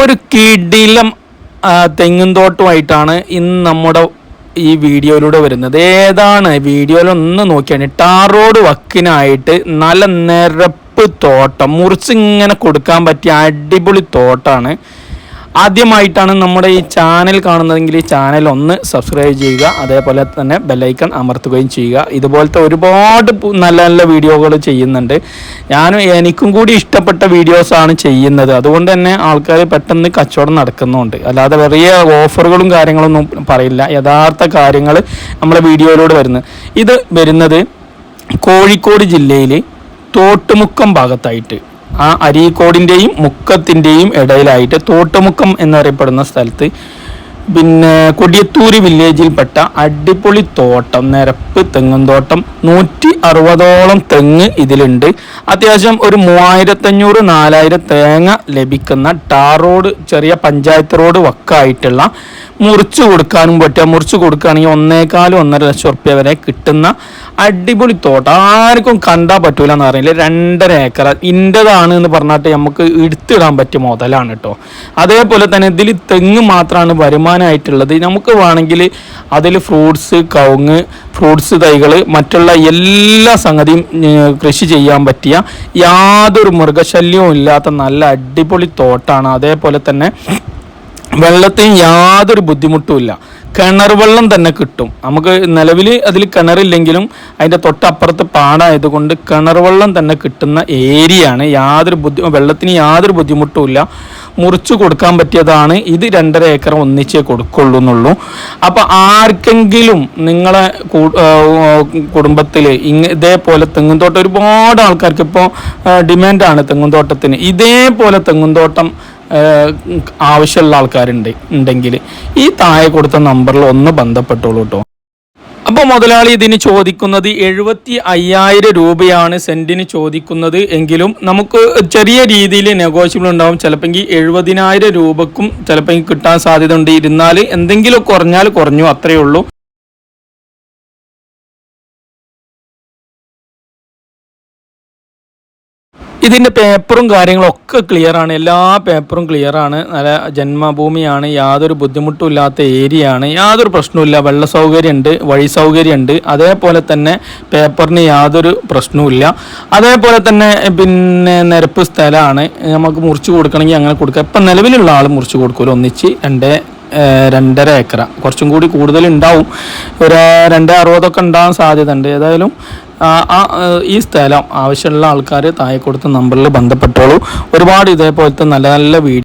ഒരു കിടിലം തെങ്ങും തോട്ടുമായിട്ടാണ് ഇന്ന് നമ്മുടെ ഈ വീഡിയോയിലൂടെ വരുന്നത്. ഏതാണ് വീഡിയോയിൽ ഒന്ന് നോക്കിയാണ് ടാർ റോഡ് വക്കിനായിട്ട് നല്ല നിരപ്പ് തോട്ടം മുറിച്ച് ഇങ്ങനെ കൊടുക്കാൻ പറ്റിയ അടിപൊളി തോട്ടാണ്. ആദ്യമായിട്ടാണ് നമ്മുടെ ഈ ചാനൽ കാണുന്നതെങ്കിൽ ഈ ചാനൽ ഒന്ന് സബ്സ്ക്രൈബ് ചെയ്യുക അതേപോലെ തന്നെ ബെല്ലൈക്കൺ അമർത്തുകയും ചെയ്യുക. ഇതുപോലത്തെ ഒരുപാട് നല്ല നല്ല വീഡിയോകൾ ചെയ്യുന്നുണ്ട്. ഞാനും എനിക്കും കൂടി ഇഷ്ടപ്പെട്ട വീഡിയോസാണ് ചെയ്യുന്നത്. അതുകൊണ്ട് തന്നെ ആൾക്കാർ പെട്ടെന്ന് കച്ചവടം നടക്കുന്നുണ്ട്. അല്ലാതെ വലിയ ഓഫറുകളും കാര്യങ്ങളൊന്നും പറയില്ല. യഥാർത്ഥ കാര്യങ്ങൾ നമ്മളെ വീഡിയോയിലൂടെ വരുന്നത് ഇത് വരുന്നത് കോഴിക്കോട് ജില്ലയിൽ തോട്ടുമുക്കം ഭാഗത്തായിട്ട്. ആ അരീക്കോടിന്റെയും മുക്കത്തിന്റെയും ഇടയിലായിട്ട് തോട്ടുമുക്കം എന്നറിയപ്പെടുന്ന സ്ഥലത്ത് പിന്നെ കൊടിയത്തൂര് വില്ലേജിൽപ്പെട്ട അടിപൊളി തോട്ടം നിരപ്പ് തെങ്ങും തോട്ടം നൂറ്റി അറുപതോളം തെങ്ങ് ഇതിലുണ്ട്. അത്യാവശ്യം ഒരു മൂവായിരത്തഞ്ഞൂറ് നാലായിരം തേങ്ങ ലഭിക്കുന്ന ടാർ റോഡ് ചെറിയ പഞ്ചായത്ത് റോഡ് വക്കായിട്ടുള്ള മുറിച്ച് കൊടുക്കാനും പറ്റുക. മുറിച്ച് കൊടുക്കുകയാണെങ്കിൽ ഒന്നേകാലും ഒന്നര ലക്ഷം റുപ്യ വരെ കിട്ടുന്ന അടിപൊളി തോട്ടം. ആർക്കും കണ്ടാൽ പറ്റൂല എന്ന് രണ്ടര ഏക്കർ. ഇന്റെതാണ് എന്ന് പറഞ്ഞിട്ട് നമുക്ക് എടുത്തിടാൻ പറ്റിയ മുതലാണ് കേട്ടോ അതേപോലെ തന്നെ ഇതിൽ തെങ്ങ് മാത്രമാണ് വരുമാനമായിട്ടുള്ളത് നമുക്ക് വേണമെങ്കിൽ അതിൽ ഫ്രൂട്ട്സ് കവുങ്ങ് ഫ്രൂട്ട്സ് തൈകൾ മറ്റുള്ള എല്ലാ സംഗതിയും കൃഷി ചെയ്യാൻ പറ്റിയ യാതൊരു മൃഗശല്യവും ഇല്ലാത്ത നല്ല അടിപൊളി തോട്ടാണ്. അതേപോലെ തന്നെ വെള്ളത്തിന് യാതൊരു ബുദ്ധിമുട്ടുമില്ല കിണർ വെള്ളം തന്നെ കിട്ടും. നമുക്ക് നിലവിൽ അതിൽ കിണറില്ലെങ്കിലും അതിന്റെ തൊട്ടപ്പുറത്ത് പാടായതുകൊണ്ട് കിണർ വെള്ളം തന്നെ കിട്ടുന്ന ഏരിയയാണ്. യാതൊരു ബുദ്ധി വെള്ളത്തിന് യാതൊരു ബുദ്ധിമുട്ടുമില്ല മുറിച്ച് കൊടുക്കാൻ പറ്റിയതാണ്. ഇത് രണ്ടര ഏക്കർ ഒന്നിച്ചേ കൊടുക്കുള്ളൂ എന്നുള്ളൂ. അപ്പോൾ ആർക്കെങ്കിലും നിങ്ങളെ കുടുംബത്തിൽ ഇതേപോലെ തെങ്ങുംതോട്ടം ഒരുപാട് ആൾക്കാർക്ക് ഇപ്പോൾ ഡിമാൻഡാണ് തെങ്ങുംതോട്ടത്തിന് ഇതേപോലെ തെങ്ങുംതോട്ടം ആവശ്യമുള്ള ആൾക്കാരുണ്ട് ഉണ്ടെങ്കിൽ ഈ താഴെ കൊടുത്ത നമ്പറിൽ ഒന്ന് ബന്ധപ്പെട്ടോളൂ കേട്ടോ അപ്പോൾ മുതലാളി ഇതിന് ചോദിക്കുന്നത് എഴുപത്തി അയ്യായിരം രൂപയാണ് സെന്റിന് ചോദിക്കുന്നത് എങ്കിലും നമുക്ക് ചെറിയ രീതിയിൽ നെഗോഷ്യബിൾ ഉണ്ടാവും. ചിലപ്പോൾ എഴുപതിനായിരം രൂപക്കും ചിലപ്പോൾ കിട്ടാൻ സാധ്യത ഉണ്ട്. ഇരുന്നാൽ എന്തെങ്കിലും കുറഞ്ഞാൽ കുറഞ്ഞു അത്രയേ ഉള്ളൂ. ഇതിന്റെ പേപ്പറും കാര്യങ്ങളും ഒക്കെ ക്ലിയർ ആണ്. എല്ലാ പേപ്പറും ക്ലിയർ ആണ്. നല്ല ജന്മഭൂമിയാണ്. യാതൊരു ബുദ്ധിമുട്ടും ഇല്ലാത്ത ഏരിയ ആണ്. യാതൊരു പ്രശ്നവുമില്ല വെള്ള സൗകര്യമുണ്ട് വഴി സൗകര്യമുണ്ട് അതേപോലെ തന്നെ പേപ്പറിന് യാതൊരു പ്രശ്നവുമില്ല അതേപോലെ തന്നെ പിന്നെ നിരപ്പ് സ്ഥലമാണ്. നമുക്ക് മുറിച്ച് കൊടുക്കണമെങ്കിൽ അങ്ങനെ കൊടുക്കാം. ഇപ്പം നിലവിലുള്ള ആൾ മുറിച്ച് കൊടുക്കുമല്ലോ ഒന്നിച്ച് രണ്ട് രണ്ടര ഏക്കറ. കുറച്ചും കൂടി കൂടുതൽ ഉണ്ടാവും. ഒരു രണ്ട് അറുപതൊക്കെ ഉണ്ടാകാൻ സാധ്യത ഉണ്ട് ഏതായാലും ഈ സ്ഥലം ആവശ്യമുള്ള ആൾക്കാർ താഴെ കൊടുത്ത നമ്പറിൽ ബന്ധപ്പെട്ടോളൂ. ഒരുപാട് ഇതേപോലത്തെ നല്ല നല്ല വീഡിയോ